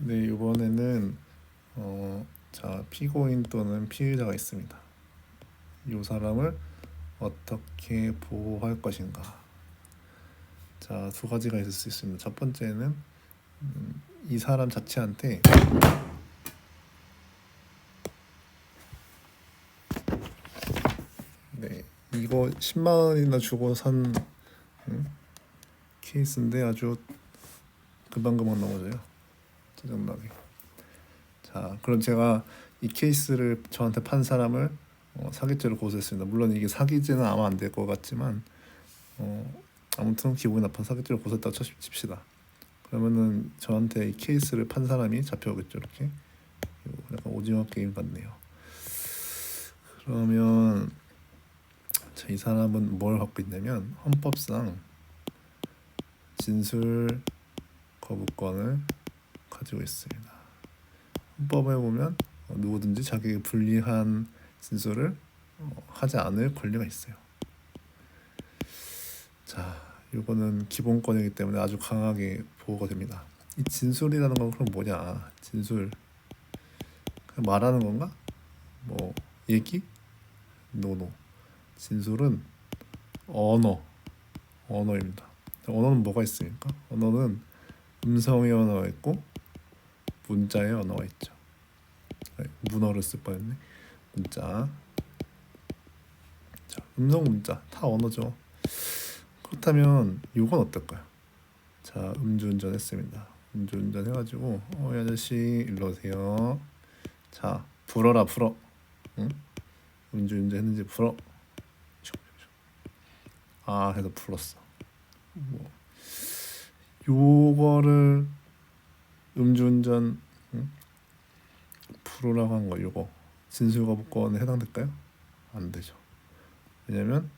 네, 이번에는 어, 자, 피고인 또는 피의자가 있습니다. 이 사람을 어떻게 보호할 것인가? 자, 두 가지가 있을 수 있습니다. 첫 번째는 음, 이 사람 자체한테 네, 이거 10만 원이나 주고 산 음, 케이스인데 아주 금방금방 넘어져요. 짜증나게. 자, 그럼 제가 이 케이스를 저한테 판 사람을 어, 사기죄로 고소했습니다. 물론 이게 사기죄는 아마 안 될 것 같지만 어, 아무튼 기분이 나쁜 사기죄로 고소했다고 쳐- 칩시다. 그러면은 저한테 이 케이스를 판 사람이 잡혀오겠죠, 이렇게. 약간 오징어 게임 같네요. 그러면 자, 이 사람은 뭘 갖고 있냐면 헌법상 진술 거부권을 가지고 있습니다. 헌법에 보면 어, 누구든지 자기에게 불리한 진술을 어, 하지 않을 권리가 있어요. 자, 이거는 기본권이기 때문에 아주 강하게 보호가 됩니다. 이 진술이라는 건 그럼 뭐냐? 진술 말하는 건가? 뭐 얘기? 노노. 진술은 언어, 언어입니다. 언어는 뭐가 있습니까? 언어는 음성의 언어가 있고 문자의 언어가 있죠. 네, 문어를 쓸 뻔했네. 문자. 자, 음성 문자 다 언어죠. 그렇다면 이건 어떨까요? 자, 음주운전 했습니다. 음주운전 해가지고 어, 이 아저씨 일로 오세요. 자, 불어라 불어. 응? 음주운전 했는지 불어. 아, 해서 불었어. 뭐 요거를 음주운전 응? 프로라고 한거 요거 진술 거부권에 해당될까요? 안 되죠. 왜냐면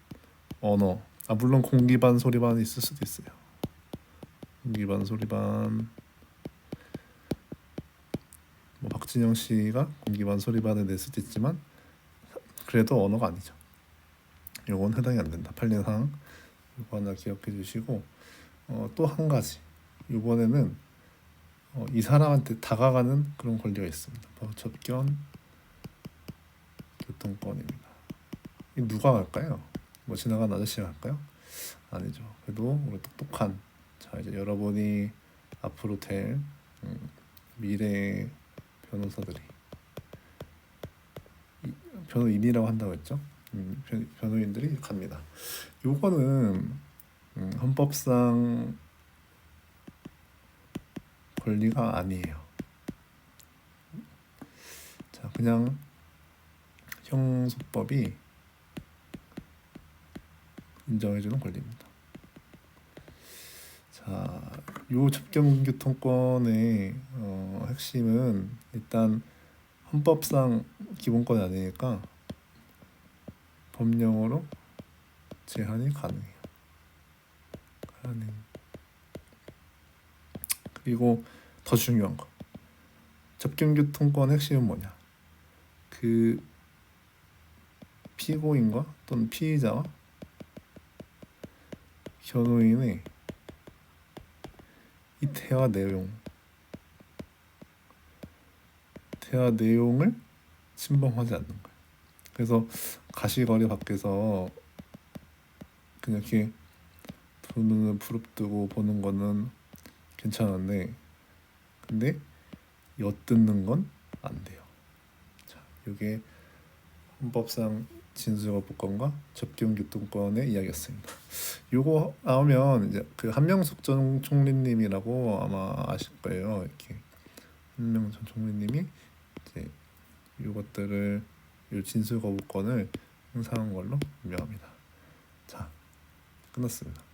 언어 아 물론 공기반 소리반 있을 수도 있어요. 공기반 소리반 뭐 박진영 씨가 공기반 소리반을 낼 수도 있지만 그래도 언어가 아니죠. 요건 해당이 안 된다. 판례상 이거 하나 기억해 주시고 어, 또 한 가지 이번에는 어, 이 사람한테 다가가는 그런 권리가 있습니다. 바로 접견 교통권입니다. 이 누가 갈까요? 뭐 지나간 아저씨가 갈까요? 아니죠. 그래도 우리 똑똑한 자 이제 여러분이 앞으로 될 음, 미래 변호사들이 이- 변호인이라고 한다고 했죠. 음, 변, 변호인들이 갑니다. 요거는 음, 헌법상 권리가 아니에요. 자, 그냥 형소법이 인정해주는 권리입니다. 자, 요 접경교통권의 어, 핵심은 일단 헌법상 기본권이 아니니까 법령으로 제한이 가능해요. 가능. 그리고 더 중요한 거. 접견교통권 핵심은 뭐냐? 그 피고인과 또는 피의자와 변호인의 이 대화 내용, 대화 내용을 침범하지 않는 거예요. 그래서 가시거리 밖에서 그냥 이렇게 두 눈을 부릅뜨고 보는 거는 괜찮은데 근데 엿듣는 건 안 돼요. 자, 이게 헌법상 진술거부권과 접견교통권의 이야기였습니다. 요거 나오면 이제 그 한명숙 전 총리님이라고 아마 아실 거예요. 이렇게 한명 전 총리님이 이제 요것들을 요 진술거부권을 행사한 걸로 유명합니다. 자, 끝났습니다.